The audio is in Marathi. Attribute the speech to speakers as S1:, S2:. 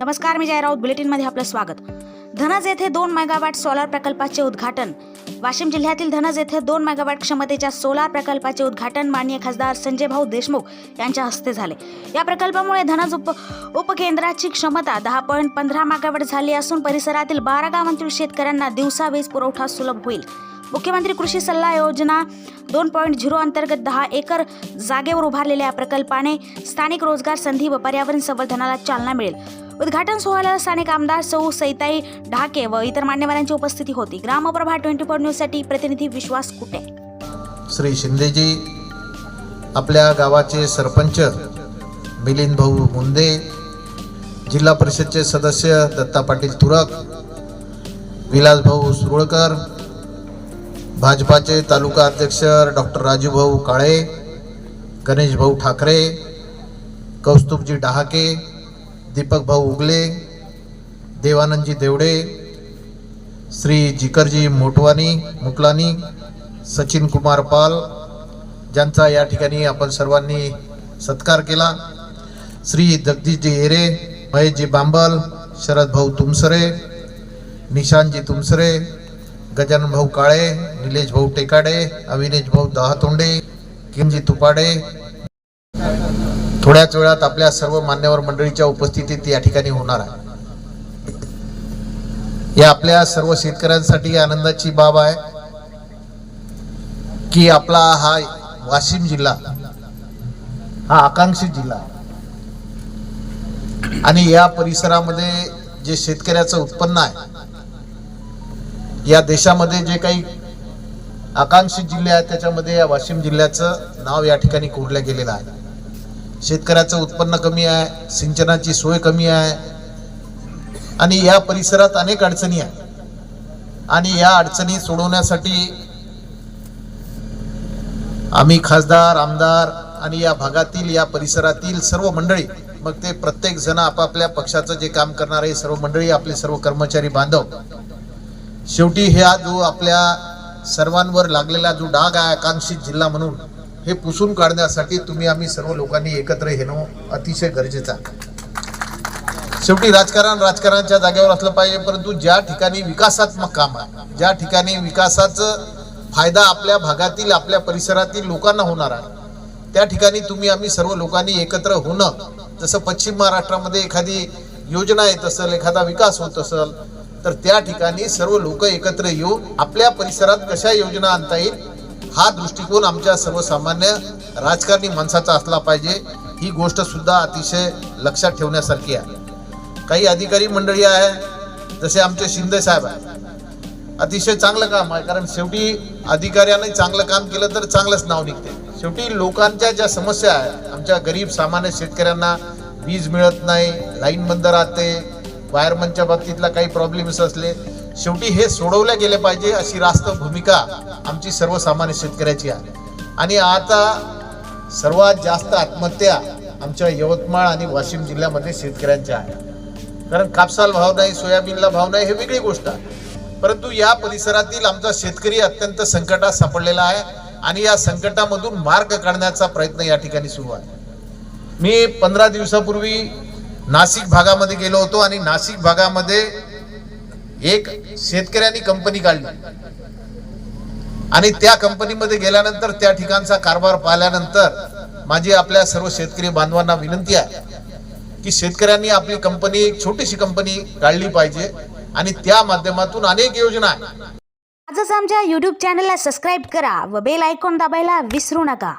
S1: नमस्कार मी जय राऊत बुलेटिनमध्ये आपलं स्वागत. धनज येथे दोन मेगावॅट सोलार प्रकल्पाचे उद्घाटन. वाशिम जिल्ह्यातील धनज येथे दोन मेगावॅट क्षमतेच्या सोलार प्रकल्पाचे उद्घाटन माननीय खासदार संजय भाऊ देशमुख यांच्या हस्ते झाले. या प्रकल्पामुळे धनज उप उपकेंद्राची क्षमता दहा पॉईंट पंधरा मेगावॅट झाली असून परिसरातील बारा गावांतील शेतकऱ्यांना दिवसा वीज पुरवठा सुलभ होईल. मुख्यमंत्री कृषी सल्ला योजना दोन पॉईंट झिरो अंतर्गत दहा एकर जागेवर उभारलेल्या या प्रकल्पाने स्थानिक रोजगार संधी व पर्यावरण संवर्धनाला चालना मिळेल. उद्घाटन सोहळ्याला स्थानिक आमदार सौ सैताई ढाके व इतर मान्यवरांची उपस्थिती होती. ग्रामप्रभा ट्वेंटी फोर न्यूजसाठी प्रतिनिधी विश्वास कुटे.
S2: श्री शिंदेजी आपल्या गावाचे सरपंच मिलिंद भाऊ मुंदे जिल्हा परिषदचे सदस्य दत्ता पाटील तुरक विलासभाऊ सुरळकर भाजपाचे तालुका अध्यक्ष डॉक्टर राजूभाऊ काळे गणेशभाऊ ठाकरे कौस्तुभजी डहाके दीपक भाऊ उगले देवानंदजी देवडे श्री जिकरजी मोटवानी मुकलानी सचिन कुमार पाल ज्यांचा या ठिकाणी आपण सर्वांनी सत्कार केला. श्री जगदीशजी एरे महेशजी बांबल शरद भाऊ तुमसरे निशांतजी तुमसरे गजानन भाऊ काळे निलेश भाऊ टेकाडे अविनेश भाऊ दहातोंडे किमजी तुपाडे थोड्याच वेळात आपल्या सर्व मान्यवर मंडळीच्या उपस्थितीत या ठिकाणी होणार आहे. या आपल्या सर्व शेतकऱ्यांसाठी आनंदाची बाब आहे की आपला हा वाशिम जिल्हा हा आकांक्षित जिल्हा आणि या परिसरामध्ये जे शेतकऱ्याचं उत्पन्न आहे या देशामध्ये जे काही आकांक्षित जिल्हे आहेत त्याच्यामध्ये या वाशिम जिल्ह्याचं नाव या ठिकाणी कोरलं गेलेलं आहे. शेतकऱ्याचं उत्पन्न कमी आहे सिंचनाची सोय कमी आहे. आणि या परिसरात अनेक अडचणी आहेत. आणि या अडचणी सोडवण्यासाठी आम्ही खासदार आमदार आणि या भागातील या परिसरातील सर्व मंडळी मग ते प्रत्येक जण आपापल्या पक्षाचं जे काम करणारे सर्व मंडळी आपले सर्व कर्मचारी बांधव. शेवटी ह्या जो आपल्या सर्वांवर लागलेला जो डाग आहे आकांक्षित जिल्हा म्हणून हे पुसून काढण्यासाठी तुम्ही आम्ही सर्व लोकांनी एकत्र येणं अतिशय गरजेचं आहे. शेवटी राजकारण राजकारणाच्या जागेवर असलं पाहिजे परंतु ज्या ठिकाणी विकासात्मक काम आहे ज्या ठिकाणी विकासाचं फायदा आपल्या भागातील आपल्या परिसरातील लोकांना होणार आहे त्या ठिकाणी तुम्ही आम्ही सर्व लोकांनी एकत्र होणं जसं पश्चिम महाराष्ट्रामध्ये एखादी योजना येत असेल एखादा विकास होत असेल तर त्या ठिकाणी सर्व लोक एकत्र येऊन आपल्या परिसरात कशा योजना आणता येईल हा दृष्टिकोन आमच्या सर्वसामान्य राजकारणी माणसाचा असला पाहिजे. ही गोष्ट सुद्धा अतिशय लक्षात ठेवण्यासारखी आहे. काही अधिकारी मंडळी आहे जसे आमचे शिंदे साहेब आहे अतिशय चांगलं काम आहे कारण शेवटी अधिकाऱ्याने चांगलं काम केलं तर चांगलंच नाव निघते. शेवटी लोकांच्या ज्या समस्या आहेत आमच्या गरीब सामान्य शेतकऱ्यांना वीज मिळत नाही लाईन बंद राहते वायरमनच्या बाबतीतला काही प्रॉब्लेम्स असले शेवटी हे सोडवल्या गेले पाहिजे अशी रास्त भूमिका आमची सर्वसामान्य शेतकऱ्याची आहे. आणि आता सर्वात जास्त आत्महत्या आमच्या यवतमाळ आणि वाशिम जिल्ह्यामध्ये शेतकऱ्यांच्या आहे. कारण कापसाला भाव नाही सोयाबीनला भाव नाही हे वेगळी गोष्ट आहे. परंतु या परिसरातील आमचा शेतकरी अत्यंत संकटात सापडलेला आहे आणि या संकटामधून मार्ग काढण्याचा प्रयत्न या ठिकाणी सुरू आहे. मी पंधरा दिवसापूर्वी नाशिक भागामध्ये गेलो होतो आणि नाशिक भागामध्ये एक शेतकऱ्यांनी कंपनी काढली. आणि त्या कंपनीमध्ये गेल्यानंतर त्या ठिकाणचा कारभार पाहिल्यानंतर माझी आपल्या सर्व शेतकरी बांधवांना विनंती आहे की शेतकऱ्यांनी आपली कंपनी एक छोटीशी कंपनी काढली पाहिजे आणि त्या माध्यमातून अनेक योजना आहेत.
S1: आजच आमच्या यूट्यूब चॅनलला सबस्क्राईब करा व बेल आयकॉन दाबायला विसरू नका.